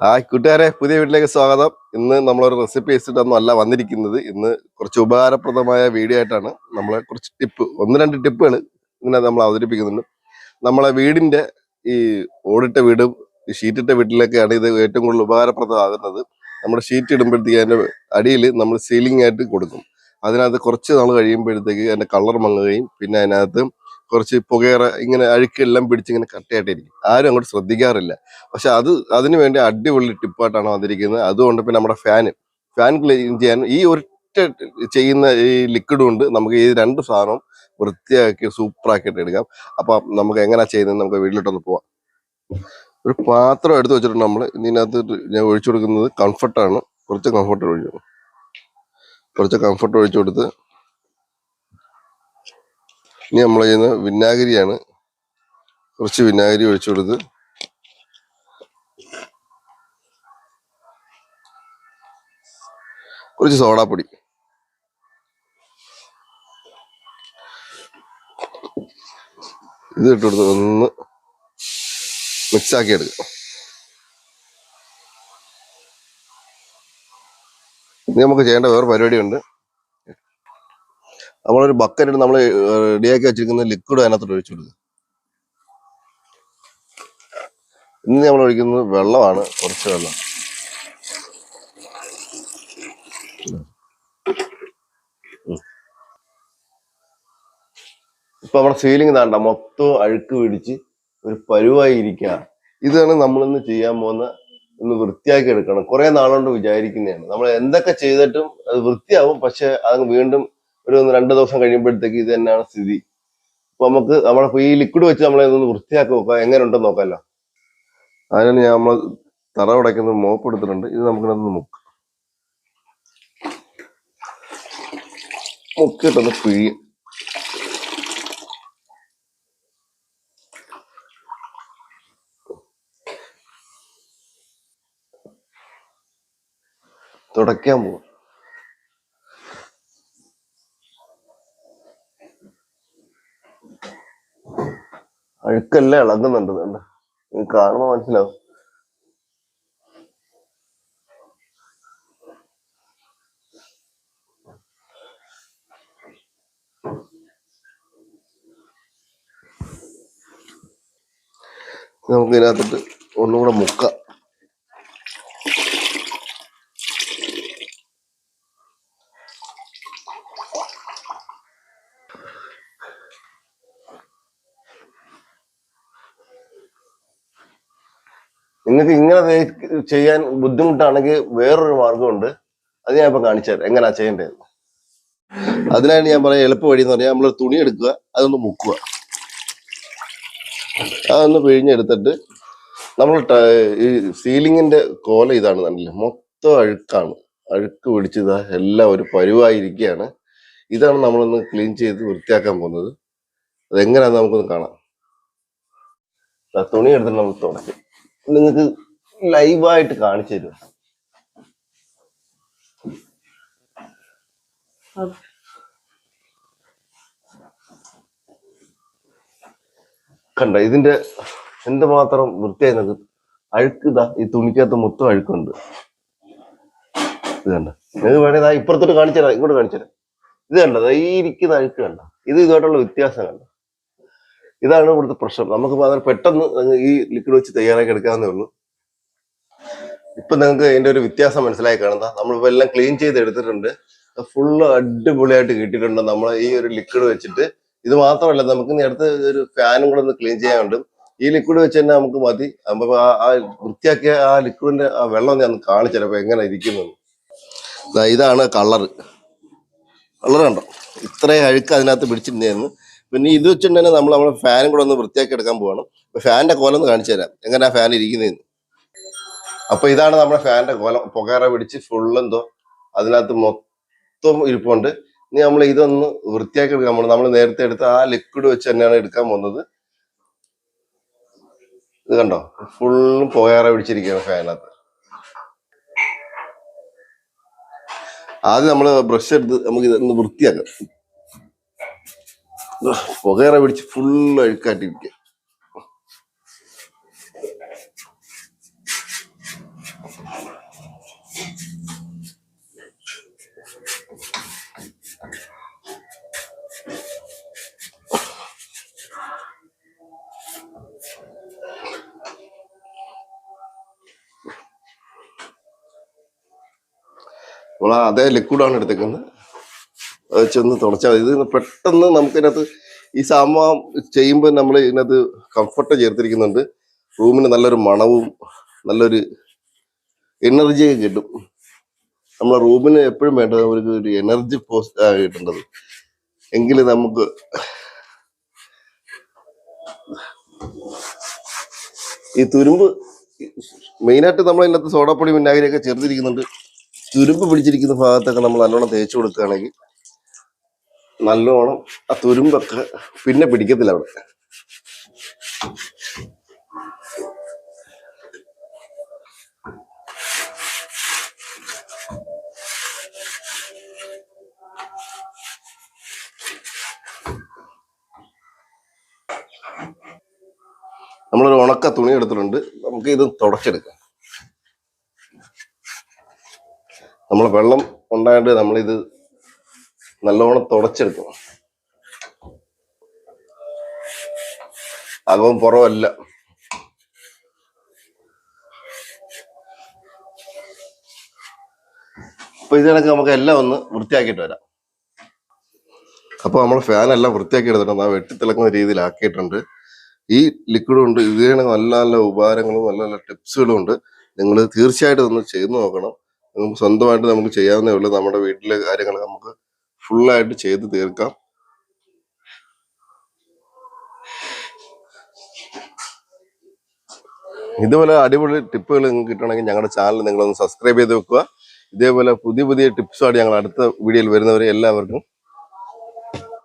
Hi കൂട്ടുകാരെ പുതിയ വീട്ടിലേക്ക് സ്വാഗതം. ഇന്ന് നമ്മളൊരു റെസിപ്പി വെച്ചിട്ടൊന്നും അല്ല വന്നിരിക്കുന്നത്. ഇന്ന് കുറച്ച് ഉപകാരപ്രദമായ വീഡിയോ ആയിട്ടാണ് നമ്മളെ കുറച്ച് ടിപ്പ് ഒന്ന് രണ്ട് ടിപ്പുകൾ ഇങ്ങനെ നമ്മൾ അവതരിപ്പിക്കുന്നുണ്ട്. നമ്മളെ വീടിന്റെ ഈ ഓടിട്ട വീടും ഈ ഷീറ്റിട്ട വീട്ടിലൊക്കെയാണ് ഇത് ഏറ്റവും കൂടുതൽ ഉപകാരപ്രദമാകുന്നത്. നമ്മുടെ ഷീറ്റ് ഇടുമ്പോഴത്തേക്ക് അതിന്റെ അടിയിൽ നമ്മൾ സീലിംഗ് ആയിട്ട് കൊടുക്കും. അതിനകത്ത് കുറച്ച് നാൾ കഴിയുമ്പോഴത്തേക്ക് അതിന്റെ കളർ മങ്ങുകയും പിന്നെ അതിനകത്ത് കുറച്ച് പുകയറ ഇങ്ങനെ അഴുക്കെല്ലാം പിടിച്ച് ഇങ്ങനെ കട്ടയായിട്ടിരിക്കും. ആരും അങ്ങോട്ട് ശ്രദ്ധിക്കാറില്ല. പക്ഷെ അത് അതിന് വേണ്ടി അടിപൊളി ടിപ്പായിട്ടാണ് വന്നിരിക്കുന്നത്. അതുകൊണ്ട് പിന്നെ നമ്മുടെ ഫാന് ഫാൻ ക്ലീൻ ചെയ്യാൻ ഈ ഒറ്റ ചെയ്യുന്ന ഈ ലിക്വിഡ് കൊണ്ട് നമുക്ക് ഈ രണ്ട് സാധനവും വൃത്തിയാക്കി സൂപ്പറാക്കിയിട്ട് എടുക്കാം. അപ്പൊ നമുക്ക് എങ്ങനെയാ ചെയ്യുന്നത് നമുക്ക് വീട്ടിലോട്ടൊന്ന് പോവാം. ഒരു പാത്രം എടുത്ത് വെച്ചിട്ടുണ്ട് നമ്മൾ ഇതിനകത്ത് ഞാൻ ഒഴിച്ചു കൊടുക്കുന്നത് കംഫർട്ടാണ് കുറച്ച് കംഫർട്ട് ഒഴിച്ചു കുറച്ച് കംഫർട്ട് ഒഴിച്ചു കൊടുത്ത് ഇനി നമ്മൾ ചെയ്യുന്നത് വിനാഗിരിയാണ്. കുറച്ച് വിനാഗിരി ഒഴിച്ചു കൊടുത്ത് കുറച്ച് സോഡാപ്പൊടി. ഇത് ഇട്ട് കൊടുത്ത് ഒന്ന് മിക്സ് ആക്കി എടുക്കുക. ഇനി നമുക്ക് ചെയ്യേണ്ട വേറെ പരിപാടിയുണ്ട്. നമ്മളൊരു ബക്കറ്റ് നമ്മൾ റെഡിയാക്കി വെച്ചിരിക്കുന്ന ലിക്വിഡ് അതിനകത്തോട്ട് ഒഴിച്ചു കൊടുക്കുക. ഇന്ന് നമ്മൾ ഒഴിക്കുന്നത് വെള്ളമാണ് കുറച്ച് വെള്ളം. ഇപ്പൊ നമ്മുടെ സീലിംഗ് താണ്ട മൊത്തം അഴുക്ക് പിടിച്ച് ഒരു പരുവായി ഇരിക്കുക ഇതാണ് നമ്മളിന്ന് ചെയ്യാൻ പോകുന്ന ഒന്ന് വൃത്തിയാക്കി എടുക്കണം. കുറെ നാളുകൊണ്ട് വിചാരിക്കുന്നതാണ്. നമ്മൾ എന്തൊക്കെ ചെയ്തിട്ടും അത് വൃത്തിയാവും പക്ഷെ അത് വീണ്ടും ഒരു രണ്ട് ദിവസം കഴിയുമ്പോഴത്തേക്ക് ഇത് തന്നെയാണ് സ്ഥിതി. അപ്പൊ നമുക്ക് നമ്മളെ ഈ ലിക്വിഡ് വെച്ച് നമ്മളെ ഒന്ന് വൃത്തിയാക്കി നോക്കാം. എങ്ങനെ ഉണ്ടെന്ന് നോക്കാമല്ലോ. അതിനാണ് ഞാൻ നമ്മൾ തറ ഉടയ്ക്കുന്ന മോപ്പ് എടുത്തിട്ടുണ്ട്. ഇത് നമുക്കിതൊന്ന് മുക്ക്. മുക്കിട്ടൊന്ന് പിഴിയ. തുടയ്ക്കാൻ പോകും അഴുക്കെല്ലാം ഇളകുന്നുണ്ട് കണ്ടോ? കാണുമ്പോ മനസ്സിലാവും നമുക്ക് ഇതിനകത്തിട്ട് ഒന്നുകൂടെ മുക്കാം നിങ്ങൾക്ക് ഇങ്ങനെ ചെയ്യാൻ ബുദ്ധിമുട്ടാണെങ്കിൽ വേറൊരു മാർഗമുണ്ട് അത് ഞാൻ ഇപ്പൊ കാണിച്ചു തരാം. എങ്ങനെയാ ചെയ്യേണ്ടത്? അതിനാണ് ഞാൻ പറയാം എളുപ്പ വഴി എന്ന് പറഞ്ഞാൽ നമ്മൾ തുണി എടുക്കുക അതൊന്ന് മുക്കുക. അതൊന്ന് പിഴിഞ്ഞെടുത്തിട്ട് നമ്മൾ ഈ സീലിങ്ങിന്റെ കോല ഇതാണ് നല്ല മൊത്തം അഴുക്കാണ്. അഴുക്ക് പിടിച്ചത് എല്ലാം ഒരു പരുവായിരിക്കുകയാണ്. ഇതാണ് നമ്മളൊന്ന് ക്ലീൻ ചെയ്ത് വൃത്തിയാക്കാൻ പോകുന്നത്. അതെങ്ങനെയാണെന്ന് നമുക്കൊന്ന് കാണാം. തുണി എടുത്തിട്ട് നമ്മൾ തുടക്കും നിങ്ങൾക്ക് ലൈവായിട്ട് കാണിച്ചു തരും കണ്ട ഇതിന്റെ എന്തുമാത്രം വൃത്തിയായി നിങ്ങൾക്ക് അഴുക്ക് ഇതാ ഈ തുണിക്കകത്ത് മൊത്തം അഴുക്കുണ്ട്. ഇത് കണ്ട നിങ്ങൾക്ക് വേണേ ദാ ഇപ്പുറത്തോട്ട് കാണിച്ചു തരാം ഇങ്ങോട്ട് കാണിച്ചു തരാം. ഇത് കണ്ട ദാ ഈ ഇരിക്കുന്ന അഴുക്ക് കണ്ട ഇത് ഇതുമായിട്ടുള്ള വ്യത്യാസം കണ്ട? ഇതാണ് ഇവിടുത്തെ പ്രശ്നം. നമുക്ക് വളരെ പെട്ടെന്ന് ഈ ലിക്വിഡ് വെച്ച് തയ്യാറാക്കി എടുക്കാവുന്നേ ഉള്ളൂ. ഇപ്പൊ നിങ്ങൾക്ക് അതിന്റെ ഒരു വ്യത്യാസം മനസ്സിലായി കാണുന്ന നമ്മളിപ്പോ എല്ലാം ക്ലീൻ ചെയ്ത് എടുത്തിട്ടുണ്ട്. ഫുള്ള് അടിപൊളിയായിട്ട് കിട്ടിയിട്ടുണ്ട് നമ്മൾ ഈ ഒരു ലിക്വിഡ് വെച്ചിട്ട്. ഇത് മാത്രമല്ല നമുക്ക് ഇനി അടുത്ത ഒരു ഫാനും കൂടെ ഒന്ന് ക്ലീൻ ചെയ്യാനുണ്ട് ഈ ലിക്വിഡ് വെച്ച് തന്നെ നമുക്ക് മതി. ആ വൃത്തിയാക്കിയ ആ ലിക്വിഡിന്റെ ആ വെള്ളം ഞാൻ കാണിച്ചു ചിലപ്പോ എങ്ങനെ ഇരിക്കുന്നു ഇതാണ് കളറ് കളർ കണ്ടോ? ഇത്രയും അഴുക്ക് അതിനകത്ത് പിടിച്ചിട്ടുണ്ടായിരുന്നു പിന്നെ ഇത് വെച്ചിട്ടുണ്ടെങ്കിൽ നമ്മൾ നമ്മുടെ ഫാനും കൂടെ ഒന്ന് വൃത്തിയാക്കി എടുക്കാൻ അപ്പൊ ഫാനിന്റെ കോലം ഒന്ന് കാണിച്ചു തരാം. എങ്ങനെയാ ഫാൻ ഇരിക്കുന്നതെന്ന് അപ്പൊ ഇതാണ് നമ്മുടെ ഫാനിന്റെ കോലം. പുകയറ പിടിച്ച് ഫുൾ എന്തോ അതിനകത്ത് മൊത്തം ഇരിപ്പുണ്ട്. ഇനി നമ്മൾ ഇതൊന്ന് വൃത്തിയാക്കി എടുക്കാൻ പോകണം നമ്മൾ നേരത്തെ എടുത്ത ആ ലിക്വിഡ് വെച്ച് തന്നെയാണ് എടുക്കാൻ പോകുന്നത്. ഇത് കണ്ടോ? ഫുള്ളും പുകയറ പിടിച്ചിരിക്കുകയാണ് ഫാനകത്ത് ആദ്യം നമ്മൾ ബ്രഷ് എടുത്ത് നമുക്ക് ഇതൊന്ന് വൃത്തിയാക്കാം. പുകയറ പിടിച്ച് ഫുള്ള് അഴുക്കാട്ടിരിക്കുക നമ്മൾ അതേ ലിക്വിഡാണ് എടുത്തേക്കുന്നത്. വെച്ചൊന്ന് തുടച്ചാൽ മതി. ഇത് പെട്ടെന്ന് നമുക്കിതിനകത്ത് ഈ സാമാം ചെയ്യുമ്പോൾ നമ്മൾ ഇതിനകത്ത് കംഫർട്ട് ചേർത്തിരിക്കുന്നുണ്ട്. റൂമിന് നല്ലൊരു മണവും നല്ലൊരു എനർജിയും കിട്ടും. നമ്മളെ റൂമിന് എപ്പോഴും വേണ്ടത് ഒരു ഒരു എനർജി പോസ്റ്റ് കിട്ടേണ്ടത്. എങ്കിൽ നമുക്ക് ഈ തുരുമ്പ് മെയിനായിട്ട് നമ്മൾ ഇതിനകത്ത് സോഡാപ്പൊടി വിനാഗിരിയൊക്കെ ചേർത്തിരിക്കുന്നുണ്ട്. തുരുമ്പ് പിടിച്ചിരിക്കുന്ന ഭാഗത്തൊക്കെ നമ്മൾ നല്ലോണം തേച്ച് കൊടുക്കുകയാണെങ്കിൽ നല്ലോണം ആ തുരുമ്പൊക്കെ പിന്നെ പിടിക്കത്തില്ല അവിടെ. നമ്മളൊരു ഉണക്ക തുണി എടുത്തിട്ടുണ്ട്. നമുക്ക് ഇത് തുടച്ചെടുക്കാം. നമ്മൾ വെള്ളം ഉണ്ടായിട്ട് നമ്മളിത് നല്ലോണം തുടച്ചെടുക്കണം. അകവും പുറമല്ല അപ്പൊ ഇതിനൊക്കെ നമുക്ക് എല്ലാം ഒന്ന് വൃത്തിയാക്കിയിട്ട് വരാം. അപ്പൊ നമ്മൾ ഫാൻ എല്ലാം വൃത്തിയാക്കി എടുത്തിട്ടുണ്ട്. ആ വെട്ടിത്തിളക്കുന്ന രീതിയിലാക്കിയിട്ടുണ്ട്. ഈ ലിക്വിഡ് ഉണ്ട് ഇതിന് നല്ല നല്ല ഉപകാരങ്ങളും നല്ല നല്ല ടിപ്സുകളും ഉണ്ട്. നിങ്ങൾ തീർച്ചയായിട്ടും ഒന്ന് ചെയ്തു നോക്കണം. സ്വന്തമായിട്ട് നമുക്ക് ചെയ്യാവുന്നേ ഉള്ളൂ. നമ്മുടെ വീട്ടിലെ കാര്യങ്ങൾ നമുക്ക് ഫുള്ളായിട്ട് ചെയ്ത് തീർക്കാം. ഇതുപോലെ അടിപൊളി ടിപ്പുകൾ നിങ്ങൾക്ക് കിട്ടണമെങ്കിൽ ഞങ്ങളുടെ ചാനൽ നിങ്ങളൊന്ന് സബ്സ്ക്രൈബ് ചെയ്ത് വെക്കുക. ഇതേപോലെ പുതിയ പുതിയ ടിപ്സുമായിട്ട് ഞങ്ങൾ അടുത്ത വീഡിയോയിൽ വരുന്നവരെ എല്ലാവർക്കും